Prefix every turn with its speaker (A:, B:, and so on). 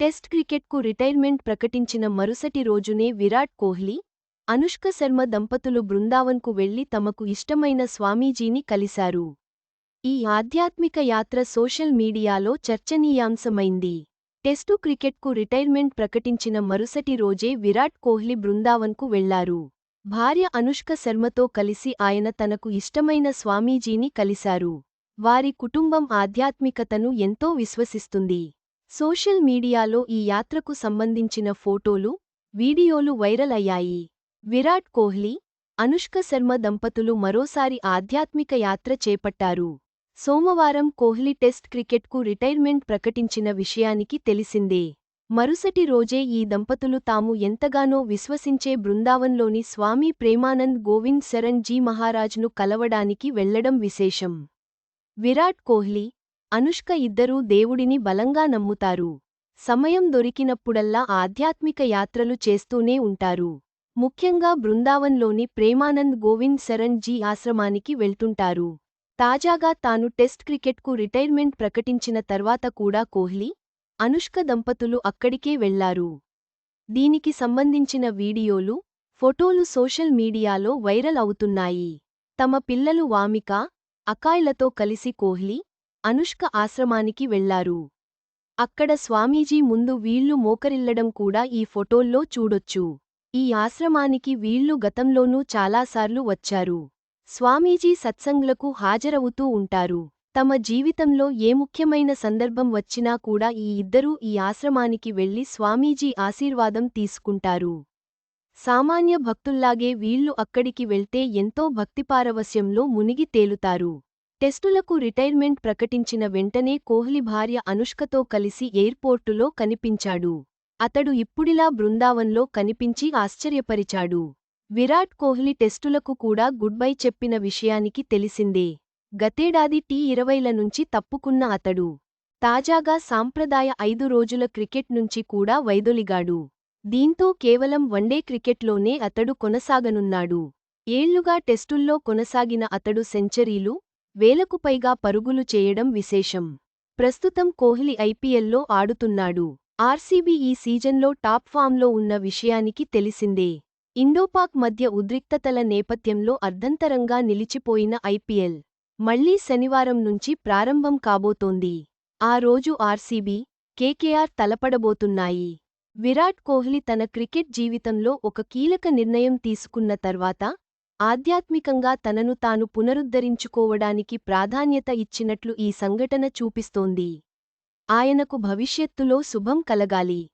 A: Test క్రికెట్కు retirement ప్రకటించిన మరుసటి రోజునే విరాట్ కోహ్లీ అనుష్క శర్మ దంపతులు బృందావన్కు వెళ్ళి తమకు ఇష్టమైన స్వామీజీని కలిశారు. ఈ ఆధ్యాత్మిక యాత్ర సోషల్ మీడియాలో చర్చనీయాంశమైంది. టెస్టు క్రికెట్కు రిటైర్మెంట్ ప్రకటించిన మరుసటి రోజే విరాట్ కోహ్లీ బృందావన్కు వెళ్ళారు. భార్య అనుష్క శర్మతో కలిసి ఆయన తనకు ఇష్టమైన స్వామీజీని కలిశారు. వారి కుటుంబం ఆధ్యాత్మికతను ఎంతో విశ్వసిస్తుంది. సోషల్ మీడియాలో ఈ యాత్రకు సంబంధించిన ఫోటోలు వీడియోలు వైరల్ అయ్యాయి. విరాట్ కోహ్లీ అనుష్క శర్మ దంపతులు మరోసారి ఆధ్యాత్మిక యాత్ర చేపట్టారు. సోమవారం కోహ్లీ టెస్ట్ క్రికెట్కు రిటైర్మెంట్ ప్రకటించిన విషయానికి తెలిసిందే. మరుసటి రోజే ఈ దంపతులు తాము ఎంతగానో విశ్వసించే బృందావన్లోని స్వామి ప్రేమానంద్ గోవింద్ శరణ్ జీ మహారాజ్ను కలవడానికి వెళ్ళడం విశేషం. విరాట్ కోహ్లీ అనుష్క ఇద్దరూ దేవుడిని బలంగా నమ్ముతారు. సమయం దొరికినప్పుడల్లా ఆధ్యాత్మిక యాత్రలు చేస్తూనే ఉంటారు. ముఖ్యంగా బృందావన్లోని ప్రేమానంద్ గోవింద్ శరణ్ జీ ఆశ్రమానికి వెళ్తుంటారు. తాజాగా తాను టెస్ట్ క్రికెట్కు రిటైర్మెంట్ ప్రకటించిన తర్వాత కూడా కోహ్లీ అనుష్క దంపతులు అక్కడికే వెళ్ళారు. దీనికి సంబంధించిన వీడియోలు ఫోటోలు సోషల్ మీడియాలో వైరల్ అవుతున్నాయి. తమ పిల్లలు వామిక అకాయ్లతో కలిసి కోహ్లీ అనుష్క ఆశ్రమానికి వెళ్ళారు అక్కడ స్వామీజీ ముందు వీళ్ళు మోకరిల్లడం కూడా ఈ ఫొటోల్లో చూడొచ్చు. ఈ ఆశ్రమానికి వీళ్ళు గతంలోనూ చాలాసార్లు వచ్చారు. స్వామీజీ సత్సంగ్లకు హాజరవుతూ ఉంటారు. తమ జీవితంలో ఏ ముఖ్యమైన సందర్భం వచ్చినా కూడా ఈ ఇద్దరూ ఈ ఆశ్రమానికి వెళ్ళి స్వామీజీ ఆశీర్వాదం తీసుకుంటారు. సామాన్య భక్తుల్లాగే వీళ్ళు అక్కడికి వెళ్తే ఎంతో భక్తిపారవస్యంలో మునిగి తేలుతారు. టెస్టులకు రిటైర్మెంట్ ప్రకటించిన వెంటనే కోహ్లీ భార్య అనుష్కతో కలిసి ఎయిర్పోర్టులో కనిపించాడు. అతడు ఇప్పుడిలా బృందావన్లో కనిపించి ఆశ్చర్యపరిచాడు. విరాట్ కోహ్లీ టెస్టులకు కూడా గుడ్ బై చెప్పిన విషయానికి తెలిసిందే. గతేడాది టీ ఇరవైల నుంచి తప్పుకున్న అతడు. తాజాగా సాంప్రదాయ ఐదు రోజుల క్రికెట్ నుంచి కూడా వైదొలిగాడు. దీంతో కేవలం వన్డే క్రికెట్లోనే అతడు కొనసాగనున్నాడు. ఏళ్ళుగా టెస్టుల్లో కొనసాగిన అతడు సెంచరీలు వేలకు పైగా పరుగులు చేయడం విశేషం. ప్రస్తుతం కోహ్లీ ఐపీఎల్లో ఆడుతున్నాడు. ఆర్సీబీ ఈ సీజన్లో టాప్ ఫామ్లో ఉన్న విషయానికి తెలిసిందే. ఇండోపాక్ మధ్య ఉద్రిక్తతల నేపథ్యంలో అర్ధంతరంగా నిలిచిపోయిన ఐపీఎల్ మళ్ళీ శనివారం నుంచి ప్రారంభం కాబోతోంది. ఆ రోజు ఆర్సీబీ కేకేఆర్ తలపడబోతున్నాయి. విరాట్ కోహ్లీ తన క్రికెట్ జీవితంలో ఒక కీలక నిర్ణయం తీసుకున్న తర్వాత ఆధ్యాత్మికంగా తనను తాను పునరుద్ధరించుకోవడానికి ప్రాధాన్యత ఇచ్చినట్లు ఈ సంఘటన చూపిస్తోంది. ఆయనకు భవిష్యత్తులో శుభం కలగాలి.